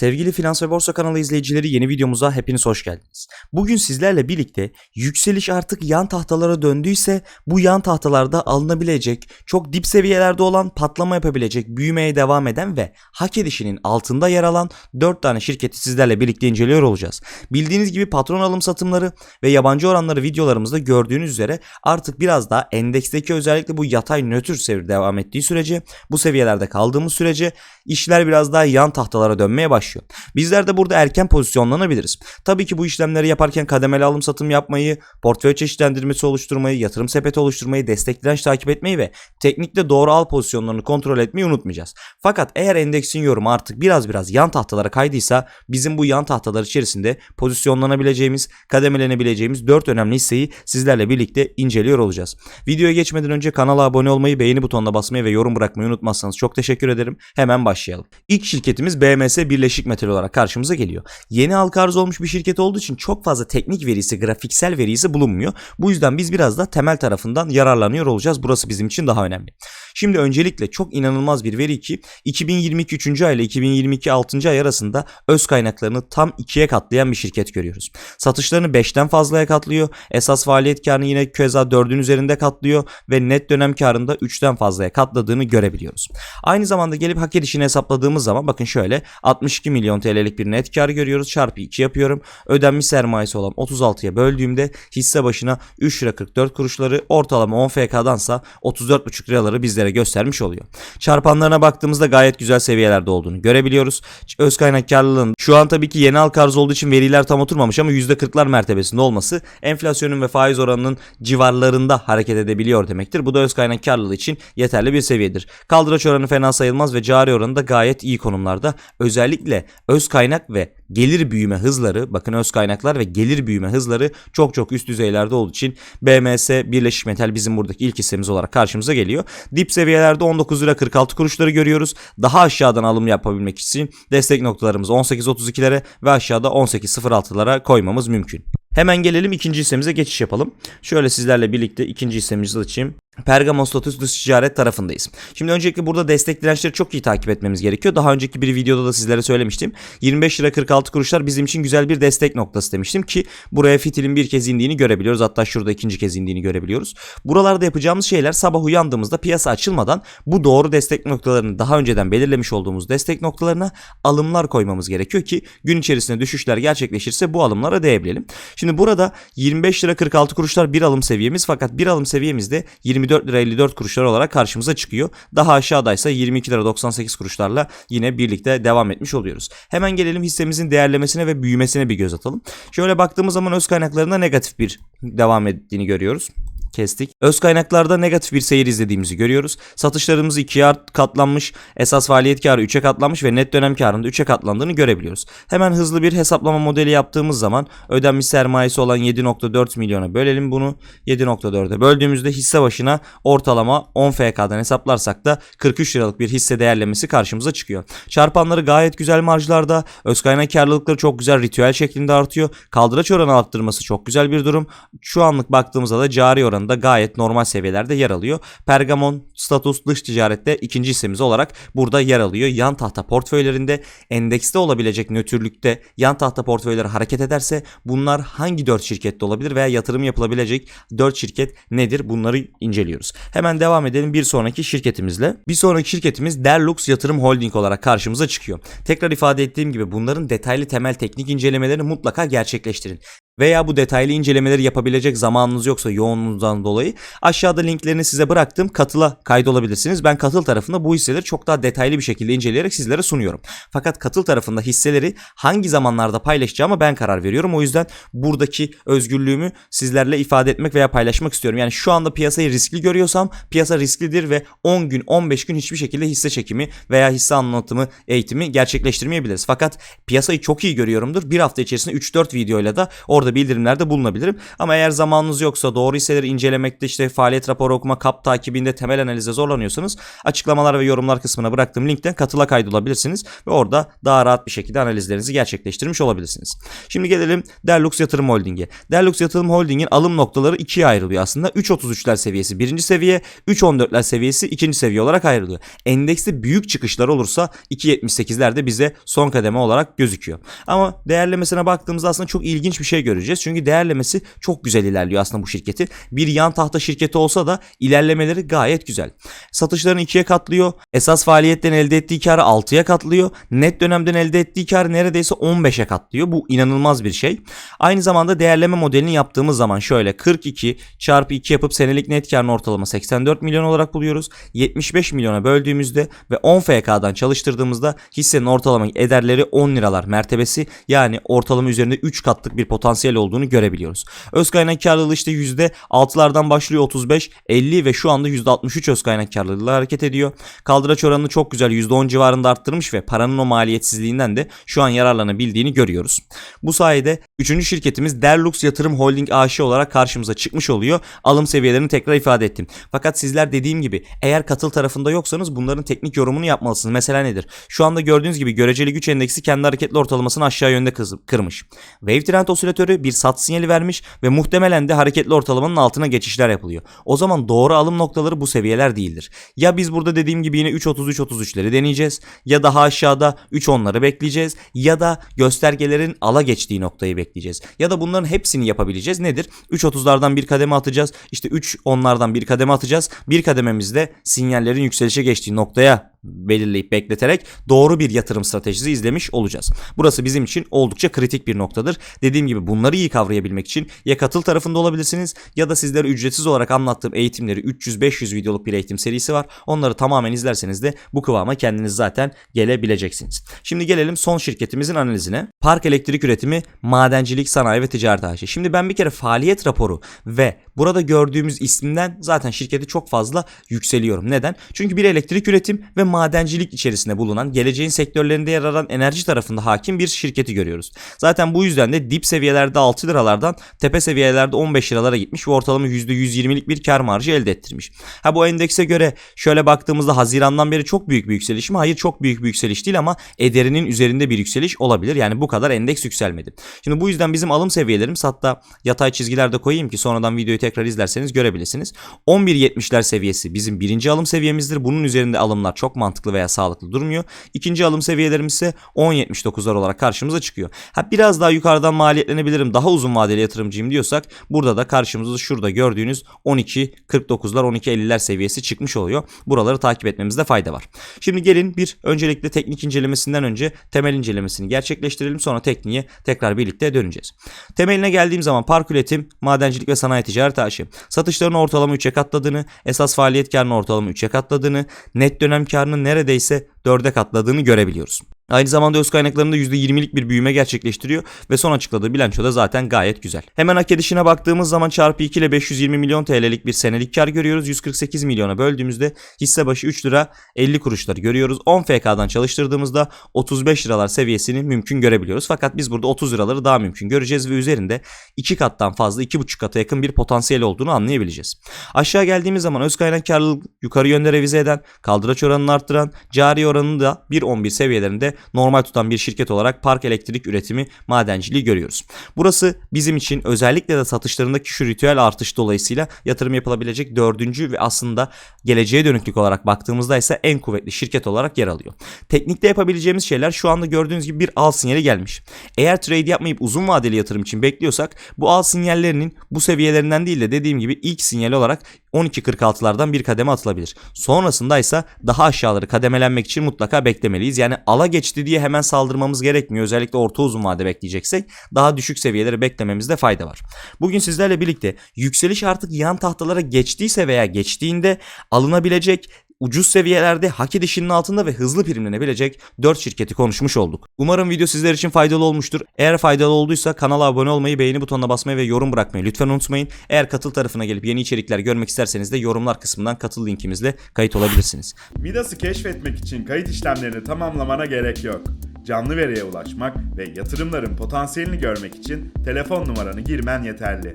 Sevgili Finans ve Borsa kanalı izleyicileri yeni videomuza hepiniz hoş geldiniz. Bugün sizlerle birlikte yükseliş artık yan tahtalara döndüyse bu yan tahtalarda alınabilecek, çok dip seviyelerde olan, patlama yapabilecek, büyümeye devam eden ve hak edişinin altında yer alan 4 tane şirketi sizlerle birlikte inceliyor olacağız. Bildiğiniz gibi patron alım satımları ve yabancı oranları videolarımızda gördüğünüz üzere artık biraz daha endeksteki özellikle bu yatay nötr seyir devam ettiği sürece bu seviyelerde kaldığımız sürece işler biraz daha yan tahtalara dönmeye başlıyor. Bizler de burada erken pozisyonlanabiliriz. Tabii ki bu işlemleri yaparken kademeli alım satım yapmayı, portföy çeşitlendirmesi oluşturmayı, yatırım sepeti oluşturmayı, destek direnç takip etmeyi ve teknikte doğru al pozisyonlarını kontrol etmeyi unutmayacağız. Fakat eğer endeksin yorumu artık biraz biraz yan tahtalara kaydıysa bizim bu yan tahtalar içerisinde pozisyonlanabileceğimiz, kademelenebileceğimiz 4 önemli hisseyi sizlerle birlikte inceliyor olacağız. Videoya geçmeden önce kanala abone olmayı, beğeni butonuna basmayı ve yorum bırakmayı unutmazsanız çok teşekkür ederim. Hemen başlayalım. İlk şirketimiz BMS Birleşik Metal olarak karşımıza geliyor. Yeni halka arz olmuş bir şirket olduğu için çok fazla teknik verisi, grafiksel verisi bulunmuyor. Bu yüzden biz biraz da temel tarafından yararlanıyor olacağız. Burası bizim için daha önemli. Şimdi öncelikle çok inanılmaz bir veri ki 2022 3. ay ile 2022 6. ay arasında öz kaynaklarını tam 2'ye katlayan bir şirket görüyoruz. Satışlarını 5'ten fazlaya katlıyor. Esas faaliyet karını yine keza 4'ün üzerinde katlıyor ve net dönem karında 3'ten fazlaya katladığını görebiliyoruz. Aynı zamanda gelip hak edişini hesapladığımız zaman bakın şöyle 62 milyon TL'lik bir net kar görüyoruz. Çarpı 2 yapıyorum. Ödenmiş sermayesi olan 36'ya böldüğümde hisse başına 3 lira 44 kuruşları ortalama 10 FK'dansa 34,5 liraları bizlere göstermiş oluyor. Çarpanlarına baktığımızda gayet güzel seviyelerde olduğunu görebiliyoruz. Öz kaynak karlılığın şu an tabii ki yeni halk arz olduğu için veriler tam oturmamış ama %40'lar mertebesinde olması enflasyonun ve faiz oranının civarlarında hareket edebiliyor demektir. Bu da öz kaynak karlılığı için yeterli bir seviyedir. Kaldıraç oranı fena sayılmaz ve cari oranı da gayet iyi konumlarda. Özellikle öz kaynak ve gelir büyüme hızları bakın öz kaynaklar ve gelir büyüme hızları çok çok üst düzeylerde olduğu için BMS Birleşik Metal bizim buradaki ilk hissemiz olarak karşımıza geliyor. Dip seviyelerde 19 lira 46 kuruşları görüyoruz. Daha aşağıdan alım yapabilmek için destek noktalarımız 18.32'lere ve aşağıda 18.06'lara koymamız mümkün. Hemen gelelim ikinci hissemize geçiş yapalım. Şöyle sizlerle birlikte ikinci hissemizi açayım. Pergamon Status dış ticaret tarafındayız. Şimdi öncelikle burada destek dirençleri çok iyi takip etmemiz gerekiyor. Daha önceki bir videoda da sizlere söylemiştim. 25 lira 46 kuruşlar bizim için güzel bir destek noktası demiştim ki buraya fitilin bir kez indiğini görebiliyoruz. Hatta şurada ikinci kez indiğini görebiliyoruz. Buralarda yapacağımız şeyler sabah uyandığımızda piyasa açılmadan bu doğru destek noktalarını daha önceden belirlemiş olduğumuz destek noktalarına alımlar koymamız gerekiyor ki gün içerisinde düşüşler gerçekleşirse bu alımlara değebilelim. Şimdi burada 25 lira 46 kuruşlar bir alım seviyemiz fakat bir alım seviyemizde 24 lira 54 kuruşlar olarak karşımıza çıkıyor. Daha aşağıdaysa 22 lira 98 kuruşlarla yine birlikte devam etmiş oluyoruz. Hemen gelelim hissemizin değerlemesine ve büyümesine bir göz atalım. Şöyle baktığımız zaman öz kaynaklarında negatif bir devam ettiğini görüyoruz kestik. Öz kaynaklarda negatif bir seyir izlediğimizi görüyoruz. Satışlarımız 2'ye katlanmış, esas faaliyet karı 3'e katlanmış ve net dönem karında 3'e katlandığını görebiliyoruz. Hemen hızlı bir hesaplama modeli yaptığımız zaman ödenmiş sermayesi olan 7.4 milyona bölelim bunu. 7.4'e böldüğümüzde hisse başına ortalama 10 FK'dan hesaplarsak da 43 liralık bir hisse değerlemesi karşımıza çıkıyor. Çarpanları gayet güzel marjlarda. Öz kaynak karlılıkları çok güzel ritüel şeklinde artıyor. Kaldıraç oranı arttırması çok güzel bir durum. Şu anlık baktığımızda da cari oranı oranında gayet normal seviyelerde yer alıyor. Pergamon status dış ticarette ikinci hissemiz olarak burada yer alıyor. Yan tahta portföylerinde endekste olabilecek nötrlükte yan tahta portföyleri hareket ederse bunlar hangi 4 şirkette olabilir veya yatırım yapılabilecek 4 şirket nedir? Bunları inceliyoruz. Hemen devam edelim bir sonraki şirketimizle. Bir sonraki şirketimiz Derlux Yatırım Holding olarak karşımıza çıkıyor. Tekrar ifade ettiğim gibi bunların detaylı temel teknik incelemelerini mutlaka gerçekleştirin veya bu detaylı incelemeleri yapabilecek zamanınız yoksa yoğunluğundan dolayı aşağıda linklerini size bıraktım. Katıla kaydolabilirsiniz. Ben katıl tarafında bu hisseleri çok daha detaylı bir şekilde inceleyerek sizlere sunuyorum. Fakat katıl tarafında hisseleri hangi zamanlarda paylaşacağıma ben karar veriyorum. O yüzden buradaki özgürlüğümü sizlerle ifade etmek veya paylaşmak istiyorum. Yani şu anda piyasayı riskli görüyorsam piyasa risklidir ve 10 gün 15 gün hiçbir şekilde hisse çekimi veya hisse anlatımı eğitimi gerçekleştirmeyebiliriz. Fakat piyasayı çok iyi görüyorumdur. Bir hafta içerisinde 3-4 videoyla da orada videolarda bildirimlerde bulunabilirim. Ama eğer zamanınız yoksa doğru hisseleri incelemekte işte faaliyet raporu okuma, kap takibinde temel analize zorlanıyorsanız açıklamalar ve yorumlar kısmına bıraktığım linkten katıla kaydolabilirsiniz ve orada daha rahat bir şekilde analizlerinizi gerçekleştirmiş olabilirsiniz. Şimdi gelelim Derlux Yatırım Holding'e. Derlux Yatırım Holding'in alım noktaları ikiye ayrılıyor aslında. 3.33'ler seviyesi birinci seviye, 3.14'ler seviyesi ikinci seviye olarak ayrılıyor. Endekste büyük çıkışlar olursa 2.78'ler de bize son kademe olarak gözüküyor. Ama değerlemesine baktığımızda aslında çok ilginç bir şey göreceğiz. Çünkü değerlemesi çok güzel ilerliyor aslında bu şirketi. Bir yan tahta şirketi olsa da ilerlemeleri gayet güzel. Satışlarını ikiye katlıyor. Esas faaliyetten elde ettiği karı 6'ya katlıyor. Net dönemden elde ettiği karı neredeyse 15'e katlıyor. Bu inanılmaz bir şey. Aynı zamanda değerleme modelini yaptığımız zaman şöyle 42 çarpı 2 yapıp senelik net karın ortalama 84 milyon olarak buluyoruz. 75 milyona böldüğümüzde ve 10 FK'dan çalıştırdığımızda hissenin ortalama ederleri 10 liralar mertebesi yani ortalama üzerinde 3 katlık bir potansiyel olduğunu görebiliyoruz. Öz kaynak karlılığı işte %6'lardan başlıyor 35, 50 ve şu anda %63 öz kaynak karlılığıyla hareket ediyor. Kaldıraç oranını çok güzel %10 civarında arttırmış ve paranın o maliyetsizliğinden de şu an yararlanabildiğini görüyoruz. Bu sayede 3. şirketimiz Derlux Yatırım Holding AŞ olarak karşımıza çıkmış oluyor. Alım seviyelerini tekrar ifade ettim. Fakat sizler dediğim gibi eğer katıl tarafında yoksanız bunların teknik yorumunu yapmalısınız. Mesela nedir? Şu anda gördüğünüz gibi göreceli güç endeksi kendi hareketli ortalamasını aşağı yönde kırmış. Wave Trend osilatörü bir sat sinyali vermiş ve muhtemelen de hareketli ortalamanın altına geçişler yapılıyor. O zaman doğru alım noktaları bu seviyeler değildir. Ya biz burada dediğim gibi yine 3.33-33'leri deneyeceğiz ya daha aşağıda 3.10'ları bekleyeceğiz ya da göstergelerin ala geçtiği noktayı bekleyeceğiz. Ya da bunların hepsini yapabileceğiz. Nedir? 3.30'lardan bir kademe atacağız. İşte 3.10'lardan bir kademe atacağız. Bir kadememizde sinyallerin yükselişe geçtiği noktaya belirleyip bekleterek doğru bir yatırım stratejisi izlemiş olacağız. Burası bizim için oldukça kritik bir noktadır. Dediğim gibi bunları iyi kavrayabilmek için ya katıl tarafında olabilirsiniz ya da sizlere ücretsiz olarak anlattığım eğitimleri 300-500 videoluk bir eğitim serisi var. Onları tamamen izlerseniz de bu kıvama kendiniz zaten gelebileceksiniz. Şimdi gelelim son şirketimizin analizine. Park Elektrik Üretimi, Madencilik, Sanayi ve Ticaret AŞ. Şimdi ben bir kere faaliyet raporu ve burada gördüğümüz isminden zaten şirketi çok fazla yükseliyorum. Neden? Çünkü bir elektrik üretim ve madencilik içerisinde bulunan geleceğin sektörlerinde yer alan enerji tarafında hakim bir şirketi görüyoruz. Zaten bu yüzden de dip seviyelerde 6 liralardan tepe seviyelerde 15 liralara gitmiş ve ortalama %120'lik bir kar marjı elde ettirmiş. Ha bu endekse göre şöyle baktığımızda Haziran'dan beri çok büyük bir yükseliş mi? Hayır çok büyük bir yükseliş değil ama ederinin üzerinde bir yükseliş olabilir. Yani bu kadar endeks yükselmedi. Şimdi bu yüzden bizim alım seviyelerimiz hatta yatay çizgilerde koyayım ki sonradan videoyu tekrar izlerseniz görebilirsiniz. 11.70'ler seviyesi bizim birinci alım seviyemizdir. Bunun üzerinde alımlar çok mantıklı veya sağlıklı durmuyor. İkinci alım seviyelerimiz ise 10.79'lar olarak karşımıza çıkıyor. Ha biraz daha yukarıdan maliyetlenebilirim. Daha uzun vadeli yatırımcıyım diyorsak burada da karşımıza şurada gördüğünüz 12.49'lar 12.50'ler seviyesi çıkmış oluyor. Buraları takip etmemizde fayda var. Şimdi gelin bir öncelikle teknik incelemesinden önce temel incelemesini gerçekleştirelim. Sonra tekniğe tekrar birlikte döneceğiz. Temeline geldiğim zaman park üretim, madencilik ve sanayi ticaret aşı. Satışların ortalama 3'e katladığını, esas faaliyet karının ortalama 3'e katladığını, net dönem karının neredeyse 4'e katladığını görebiliyoruz. Aynı zamanda öz kaynaklarında %20'lik bir büyüme gerçekleştiriyor ve son açıkladığı bilanço da zaten gayet güzel. Hemen hak edişine baktığımız zaman çarpı 2 ile 520 milyon TL'lik bir senelik kar görüyoruz. 148 milyona böldüğümüzde hisse başı 3 lira 50 kuruşları görüyoruz. 10 FK'dan çalıştırdığımızda 35 liralar seviyesini mümkün görebiliyoruz. Fakat biz burada 30 liraları daha mümkün göreceğiz ve üzerinde 2 kattan fazla 2,5 kata yakın bir potansiyel olduğunu anlayabileceğiz. Aşağı geldiğimiz zaman öz kaynak karlılık yukarı yönde revize eden, kaldıraç oranını arttıran, cari oranını da 1.11 seviyelerinde normal tutan bir şirket olarak park elektrik üretimi madenciliği görüyoruz. Burası bizim için özellikle de satışlarındaki şu ritüel artış dolayısıyla yatırım yapılabilecek dördüncü ve aslında geleceğe dönüklük olarak baktığımızda ise en kuvvetli şirket olarak yer alıyor. Teknikte yapabileceğimiz şeyler şu anda gördüğünüz gibi bir al sinyali gelmiş. Eğer trade yapmayıp uzun vadeli yatırım için bekliyorsak bu al sinyallerinin bu seviyelerinden değil de dediğim gibi ilk sinyal olarak 12.46'lardan bir kademe atılabilir. Sonrasında ise daha aşağıları kademelenmek için mutlaka beklemeliyiz. Yani ala geçti diye hemen saldırmamız gerekmiyor. Özellikle orta uzun vade bekleyeceksek daha düşük seviyeleri beklememizde fayda var. Bugün sizlerle birlikte yükseliş artık yan tahtalara geçtiyse veya geçtiğinde alınabilecek ucuz seviyelerde hak edişinin altında ve hızlı primlenebilecek 4 şirketi konuşmuş olduk. Umarım video sizler için faydalı olmuştur. Eğer faydalı olduysa kanala abone olmayı, beğeni butonuna basmayı ve yorum bırakmayı lütfen unutmayın. Eğer katıl tarafına gelip yeni içerikler görmek isterseniz de yorumlar kısmından katıl linkimizle kayıt olabilirsiniz. Midas'ı keşfetmek için kayıt işlemlerini tamamlamana gerek yok. Canlı veriye ulaşmak ve yatırımların potansiyelini görmek için telefon numaranı girmen yeterli.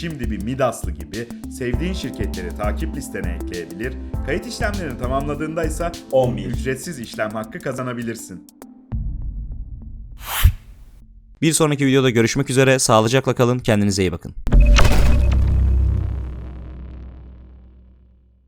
Şimdi bir Midaslı gibi sevdiğin şirketleri takip listene ekleyebilir, kayıt işlemlerini tamamladığında ise 10 ücretsiz işlem hakkı kazanabilirsin. Bir sonraki videoda görüşmek üzere. Sağlıcakla kalın. Kendinize iyi bakın.